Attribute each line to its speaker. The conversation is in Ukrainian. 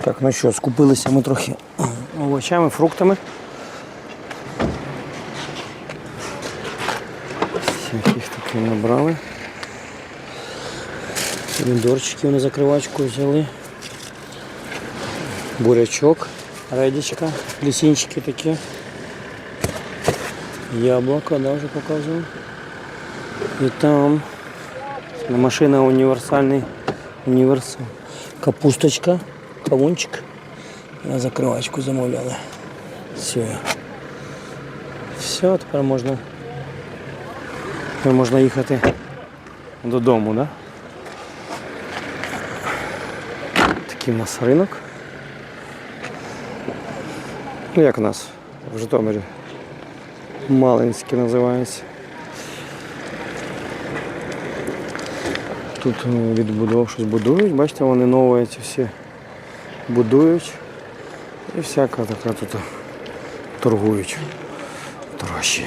Speaker 1: Так, ну що, скупилися ми трохи овочами, фруктами. Всяких таких набрали. Помідорчики на закривачку взяли. Бурячок, редічка, лісінчики такі. Яблоко, да, вже показував. І там машина універсальний універсал. Капусточка, Кавунчик. На закривачку замовляли. Все. Все, тепер можна. Тепер можна їхати додому, да? Такий у нас ринок. Ну як у нас в Житомирі? Малинський називається. Тут е, відбудов щось будують, бачите, вони нові ці всі будують. І всяка така тут торгують. Торгаші.